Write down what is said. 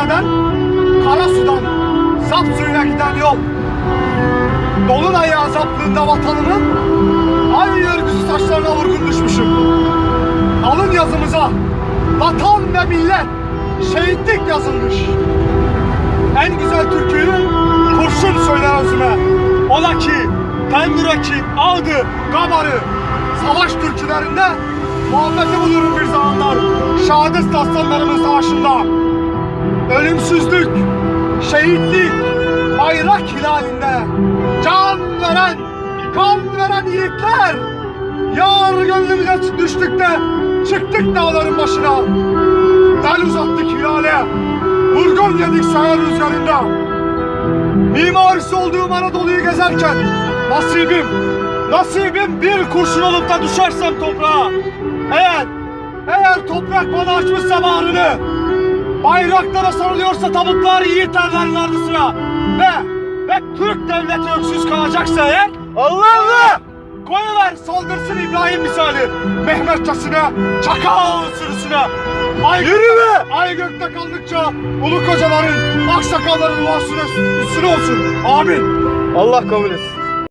Rize'den, Karasu'dan Zapsuy'a giden yol. Dolunay azaplığında vatanının ay örgüsü saçlarına vurgun düşmüşüm. Alın yazımıza vatan ve millet şehitlik yazılmış. En güzel türküyü kurşun söyler özüme. Ola ki Tengüreki, Ağdı, Gabarı savaş türkülerinde muhabbeti bulurum bir zamanlar. Şehadet aslanlarımın savaşında. Ölümsüzlük, şehitlik, bayrak hilalinde can veren, kan veren yiğitler. Yar gönlümüze düştük de çıktık dağların başına. El uzattık hilale, vurgun yedik sayar rüzgarında. Mimarisi olduğum Anadolu'yu gezerken nasibim, nasibim bir kurşun olup da düşersem toprağa. Eğer, eğer toprak bana açmışsa bağrını, bayraklara sarılıyorsa tabutlar yiğitlerlerin ardı sıra ve, ve Türk devleti öksüz kalacaksa eğer Allah Allah! Koyuver saldırsın İbrahim misali Mehmetçasına, çakal sürüsüne Ay Yürü be! Ay gökte kaldıkça ulu kocaların, aksakalların duasına üstüne olsun. Amin. Allah kabul etsin.